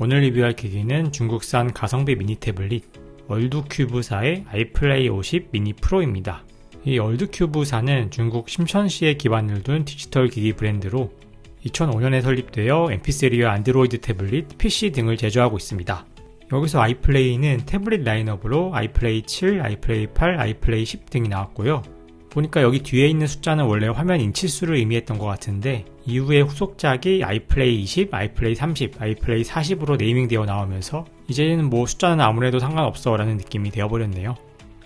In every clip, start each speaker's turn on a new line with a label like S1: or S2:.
S1: 오늘 리뷰할 기기는 중국산 가성비 미니 태블릿 월드큐브사의 아이플레이 50 미니 프로입니다. 이 월드큐브사는 중국 심천시에 기반을 둔 디지털 기기 브랜드로 2005년에 설립되어 mp3와 안드로이드 태블릿, PC 등을 제조하고 있습니다. 여기서 아이플레이는 태블릿 라인업으로 아이플레이 7, 아이플레이 8, 아이플레이 10 등이 나왔고요. 보니까 여기 뒤에 있는 숫자는 원래 화면 인치수를 의미했던 것 같은데 이후에 후속작이 아이플레이 20, 아이플레이 30, 아이플레이 40으로 네이밍되어 나오면서 이제는 뭐 숫자는 아무래도 상관없어 라는 느낌이 되어버렸네요.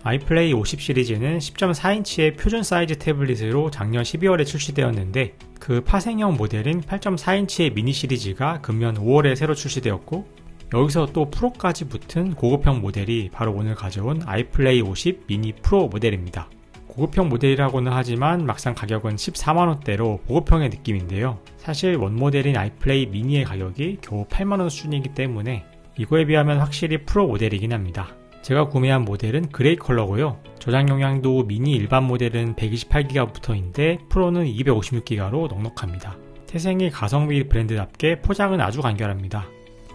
S1: 아이플레이 50 시리즈는 10.4인치의 표준 사이즈 태블릿으로 작년 12월에 출시되었는데 그 파생형 모델인 8.4인치의 미니 시리즈가 금년 5월에 새로 출시되었고 여기서 또 프로까지 붙은 고급형 모델이 바로 오늘 가져온 아이플레이 50 미니 프로 모델입니다. 고급형 모델이라고는 하지만 막상 가격은 14만원대로 보급형의 느낌인데요. 사실 원모델인 아이플레이 미니의 가격이 겨우 8만원 수준이기 때문에 이거에 비하면 확실히 프로 모델이긴 합니다. 제가 구매한 모델은 그레이 컬러고요. 저장 용량도 미니 일반 모델은 128기가부터인데 프로는 256기가로 넉넉합니다. 태생이 가성비 브랜드답게 포장은 아주 간결합니다.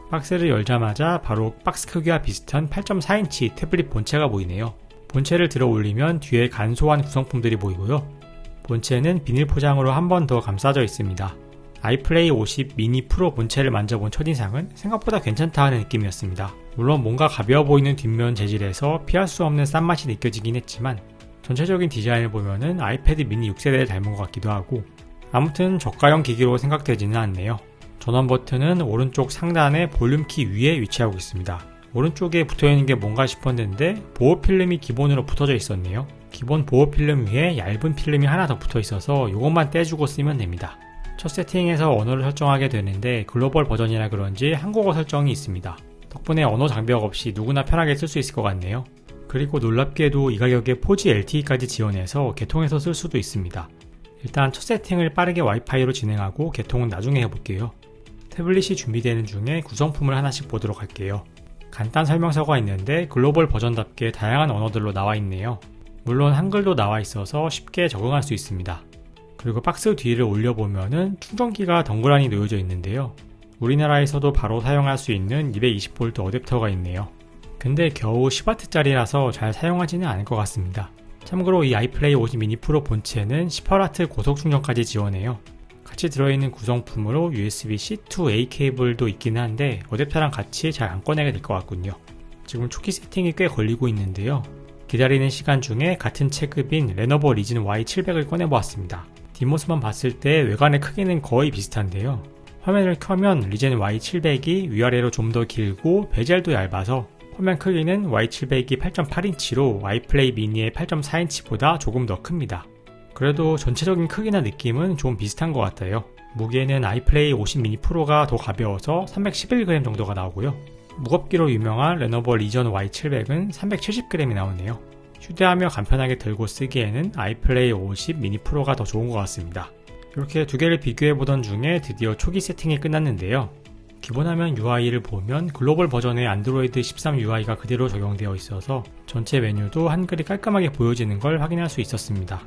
S1: 박스를 열자마자 바로 박스 크기와 비슷한 8.4인치 태블릿 본체가 보이네요. 본체를 들어 올리면 뒤에 간소한 구성품들이 보이고요. 본체는 비닐 포장으로 한 번 더 감싸져 있습니다. 아이플레이 50 미니 프로 본체를 만져본 첫인상은 생각보다 괜찮다 하는 느낌이었습니다. 물론 뭔가 가벼워 보이는 뒷면 재질에서 피할 수 없는 싼 맛이 느껴지긴 했지만 전체적인 디자인을 보면은 아이패드 미니 6세대를 닮은 것 같기도 하고 아무튼 저가형 기기로 생각되지는 않네요. 전원 버튼은 오른쪽 상단의 볼륨 키 위에 위치하고 있습니다. 오른쪽에 붙어있는 게 뭔가 싶었는데 보호 필름이 기본으로 붙어져 있었네요. 기본 보호 필름 위에 얇은 필름이 하나 더 붙어 있어서 이것만 떼주고 쓰면 됩니다. 첫 세팅에서 언어를 설정하게 되는데 글로벌 버전이라 그런지 한국어 설정이 있습니다. 덕분에 언어 장벽 없이 누구나 편하게 쓸 수 있을 것 같네요. 그리고 놀랍게도 이 가격에 4G LTE까지 지원해서 개통해서 쓸 수도 있습니다. 일단 첫 세팅을 빠르게 와이파이로 진행하고 개통은 나중에 해볼게요. 태블릿이 준비되는 중에 구성품을 하나씩 보도록 할게요. 간단 설명서가 있는데 글로벌 버전답게 다양한 언어들로 나와 있네요. 물론 한글도 나와 있어서 쉽게 적응할 수 있습니다. 그리고 박스 뒤를 올려보면은 충전기가 덩그러니 놓여져 있는데요. 우리나라에서도 바로 사용할 수 있는 220V 어댑터가 있네요. 근데 겨우 10W짜리라서 잘 사용하지는 않을 것 같습니다. 참고로 이 아이플레이 50 미니 프로 본체는 18W 고속 충전까지 지원해요. 같이 들어있는 구성품으로 USB-C to A 케이블도 있긴 한데 어댑터랑 같이 잘 안 꺼내게 될 것 같군요. 지금 초기 세팅이 꽤 걸리고 있는데요. 기다리는 시간 중에 같은 체급인 레노버 리즌 Y700을 꺼내보았습니다. 뒷모습만 봤을 때 외관의 크기는 거의 비슷한데요. 화면을 켜면 리젠 Y700이 위아래로 좀 더 길고 베젤도 얇아서 화면 크기는 Y700이 8.8인치로 와이플레이 미니의 8.4인치보다 조금 더 큽니다. 그래도 전체적인 크기나 느낌은 좀 비슷한 것 같아요. 무게는 아이플레이 50 미니 프로가 더 가벼워서 311g 정도가 나오고요. 무겁기로 유명한 레노버 리전 Y700은 370g이 나오네요. 휴대하며 간편하게 들고 쓰기에는 아이플레이 50 미니 프로가 더 좋은 것 같습니다. 이렇게 두 개를 비교해보던 중에 드디어 초기 세팅이 끝났는데요. 기본 화면 UI를 보면 글로벌 버전의 안드로이드 13 UI가 그대로 적용되어 있어서 전체 메뉴도 한글이 깔끔하게 보여지는 걸 확인할 수 있었습니다.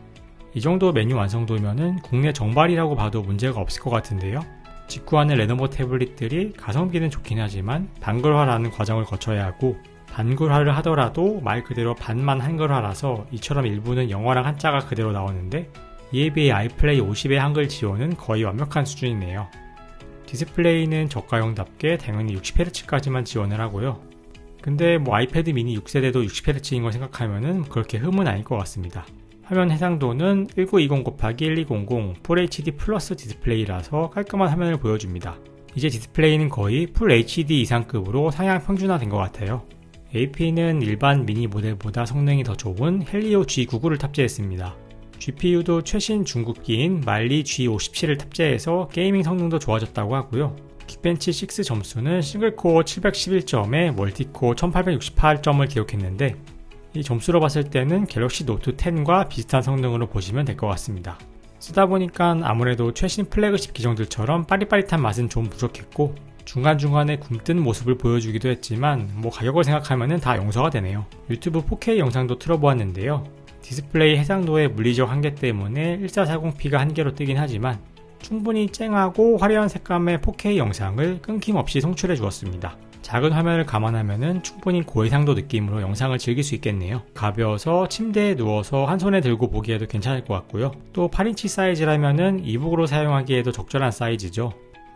S1: 이 정도 메뉴 완성도면은 국내 정발이라고 봐도 문제가 없을 것 같은데요. 직구하는 레노버 태블릿들이 가성비는 좋긴 하지만 단글화라는 과정을 거쳐야 하고 단글화를 하더라도 말 그대로 반만 한글화라서 이처럼 일부는 영어랑 한자가 그대로 나오는데 이에 비해 아이플레이 50의 한글 지원은 거의 완벽한 수준이네요. 디스플레이는 저가형답게 당연히 60Hz까지만 지원을 하고요. 근데 뭐 아이패드 미니 6세대도 60Hz인 걸 생각하면은 그렇게 흠은 아닐 것 같습니다. 화면 해상도는 1920 곱하기 1200 FHD 플러스 디스플레이라서 깔끔한 화면을 보여줍니다. 이제 디스플레이는 거의 풀 HD 이상급으로 상향 평준화된 것 같아요. AP는 일반 미니 모델보다 성능이 더 좋은 헬리오 G99를 탑재했습니다. GPU도 최신 중국기인 말리 G57을 탑재해서 게이밍 성능도 좋아졌다고 하고요. 킥벤치 6 점수는 싱글코어 711점에 멀티코어 1868점을 기록했는데 이 점수로 봤을 때는 갤럭시 노트 10과 비슷한 성능으로 보시면 될 것 같습니다. 쓰다 보니까 아무래도 최신 플래그십 기종들처럼 빠릿빠릿한 맛은 좀 부족했고 중간중간에 굼뜬 모습을 보여주기도 했지만 뭐 가격을 생각하면 다 용서가 되네요. 유튜브 4K 영상도 틀어보았는데요. 디스플레이 해상도의 물리적 한계 때문에 1440p가 한계로 뜨긴 하지만 충분히 쨍하고 화려한 색감의 4K 영상을 끊김없이 송출해 주었습니다. 작은 화면을 감안하면 충분히 고해상도 느낌으로 영상을 즐길 수 있겠네요. 가벼워서 침대에 누워서 한 손에 들고 보기에도 괜찮을 것 같고요. 또 8인치 사이즈라면 이북으로 사용하기에도 적절한 사이즈죠.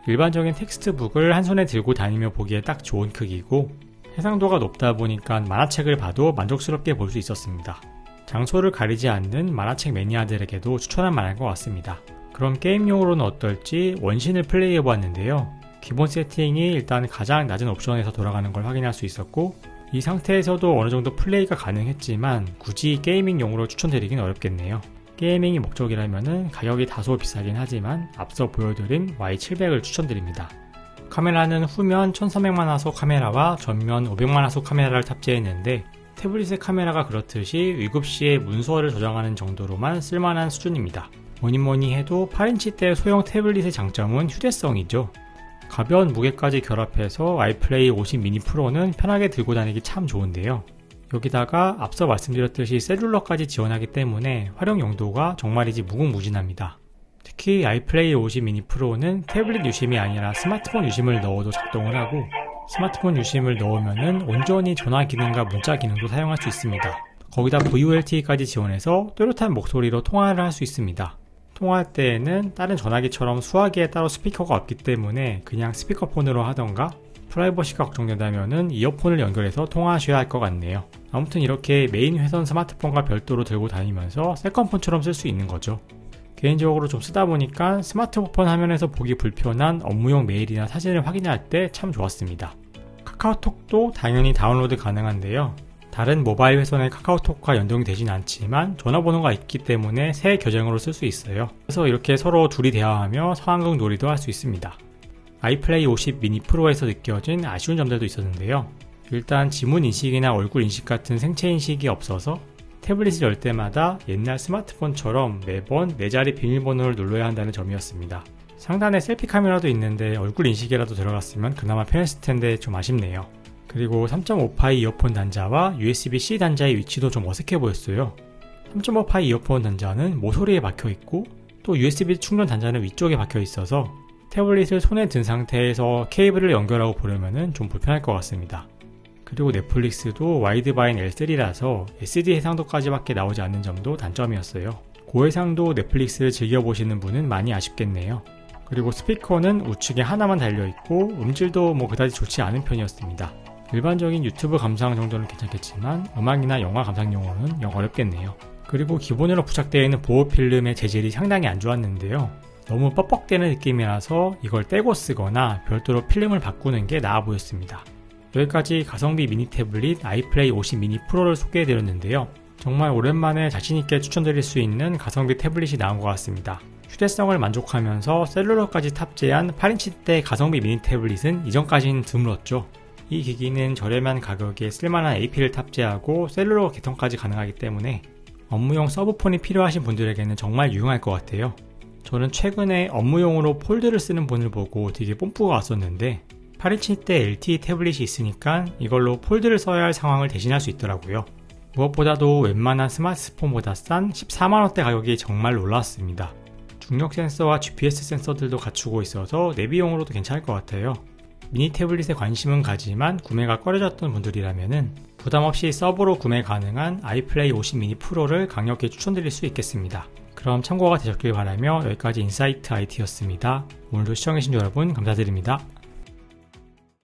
S1: 일반적인 텍스트북을 한 손에 들고 다니며 보기에 딱 좋은 크기고 해상도가 높다 보니까 만화책을 봐도 만족스럽게 볼 수 있었습니다. 장소를 가리지 않는 만화책 매니아들에게도 추천할 만한 것 같습니다. 그럼 게임용으로는 어떨지 원신을 플레이해 보았는데요. 기본 세팅이 일단 가장 낮은 옵션에서 돌아가는 걸 확인할 수 있었고 이 상태에서도 어느 정도 플레이가 가능했지만 굳이 게이밍용으로 추천드리긴 어렵겠네요. 게이밍이 목적이라면 가격이 다소 비싸긴 하지만 앞서 보여드린 Y700을 추천드립니다. 카메라는 후면 1300만 화소 카메라와 전면 500만 화소 카메라를 탑재했는데 태블릿의 카메라가 그렇듯이 위급시에 문서를 저장하는 정도로만 쓸만한 수준입니다. 뭐니뭐니 해도 8인치대 소형 태블릿의 장점은 휴대성이죠. 가벼운 무게까지 결합해서 아이플레이 50 미니 프로는 편하게 들고 다니기 참 좋은데요. 여기다가 앞서 말씀드렸듯이 셀룰러까지 지원하기 때문에 활용 용도가 정말이지 무궁무진합니다. 특히 아이플레이 50 미니 프로는 태블릿 유심이 아니라 스마트폰 유심을 넣어도 작동을 하고 스마트폰 유심을 넣으면 온전히 전화 기능과 문자 기능도 사용할 수 있습니다. 거기다 VoLTE까지 지원해서 또렷한 목소리로 통화를 할 수 있습니다. 통화할 때에는 다른 전화기처럼 수화기에 따로 스피커가 없기 때문에 그냥 스피커폰으로 하던가 프라이버시가 걱정된다면 이어폰을 연결해서 통화하셔야 할 것 같네요. 아무튼 이렇게 메인 회선 스마트폰과 별도로 들고 다니면서 세컨폰처럼 쓸 수 있는 거죠. 개인적으로 좀 쓰다 보니까 스마트폰 화면에서 보기 불편한 업무용 메일이나 사진을 확인할 때 참 좋았습니다. 카카오톡도 당연히 다운로드 가능한데요. 다른 모바일 회선의 카카오톡과 연동이 되진 않지만 전화번호가 있기 때문에 새 계정으로 쓸 수 있어요. 그래서 이렇게 서로 둘이 대화하며 상황극 놀이도 할 수 있습니다. 아이플레이 50 미니 프로에서 느껴진 아쉬운 점들도 있었는데요. 일단 지문 인식이나 얼굴 인식 같은 생체 인식이 없어서 태블릿을 열 때마다 옛날 스마트폰처럼 매번 내 자리 비밀번호를 눌러야 한다는 점이었습니다. 상단에 셀피 카메라도 있는데 얼굴 인식이라도 들어갔으면 그나마 편했을 텐데 좀 아쉽네요. 그리고 3.5파이 이어폰 단자와 USB-C 단자의 위치도 좀 어색해 보였어요. 3.5파이 이어폰 단자는 모서리에 박혀 있고 또 USB 충전 단자는 위쪽에 박혀 있어서 태블릿을 손에 든 상태에서 케이블을 연결하고 보려면 좀 불편할 것 같습니다. 그리고 넷플릭스도 와이드바인 L3라서 SD 해상도까지밖에 나오지 않는 점도 단점이었어요. 고해상도 넷플릭스를 즐겨보시는 분은 많이 아쉽겠네요. 그리고 스피커는 우측에 하나만 달려있고 음질도 뭐 그다지 좋지 않은 편이었습니다. 일반적인 유튜브 감상 정도는 괜찮겠지만 음악이나 영화 감상용으로는 영 어렵겠네요. 그리고 기본으로 부착되어 있는 보호 필름의 재질이 상당히 안 좋았는데요. 너무 뻑뻑대는 느낌이라서 이걸 떼고 쓰거나 별도로 필름을 바꾸는 게 나아 보였습니다. 여기까지 가성비 미니 태블릿 아이플레이 50 미니 프로를 소개해드렸는데요. 정말 오랜만에 자신있게 추천드릴 수 있는 가성비 태블릿이 나온 것 같습니다. 휴대성을 만족하면서 셀룰러까지 탑재한 8인치대 가성비 미니 태블릿은 이전까지는 드물었죠. 이 기기는 저렴한 가격에 쓸만한 AP를 탑재하고 셀룰러 개통까지 가능하기 때문에 업무용 서브폰이 필요하신 분들에게는 정말 유용할 것 같아요. 저는 최근에 업무용으로 폴드를 쓰는 분을 보고 되게 뽐뿌가 왔었는데 8인치 대 LTE 태블릿이 있으니까 이걸로 폴드를 써야 할 상황을 대신할 수 있더라고요. 무엇보다도 웬만한 스마트폰보다 싼 14만원대 가격이 정말 놀랐습니다. 중력 센서와 GPS 센서들도 갖추고 있어서 내비용으로도 괜찮을 것 같아요. 미니 태블릿에 관심은 가지만 구매가 꺼려졌던 분들이라면 부담 없이 서브로 구매 가능한 아이플레이 50 미니 프로를 강력히 추천드릴 수 있겠습니다. 그럼 참고가 되셨길 바라며 여기까지 인사이트 IT였습니다. 오늘도 시청해주신 여러분 감사드립니다.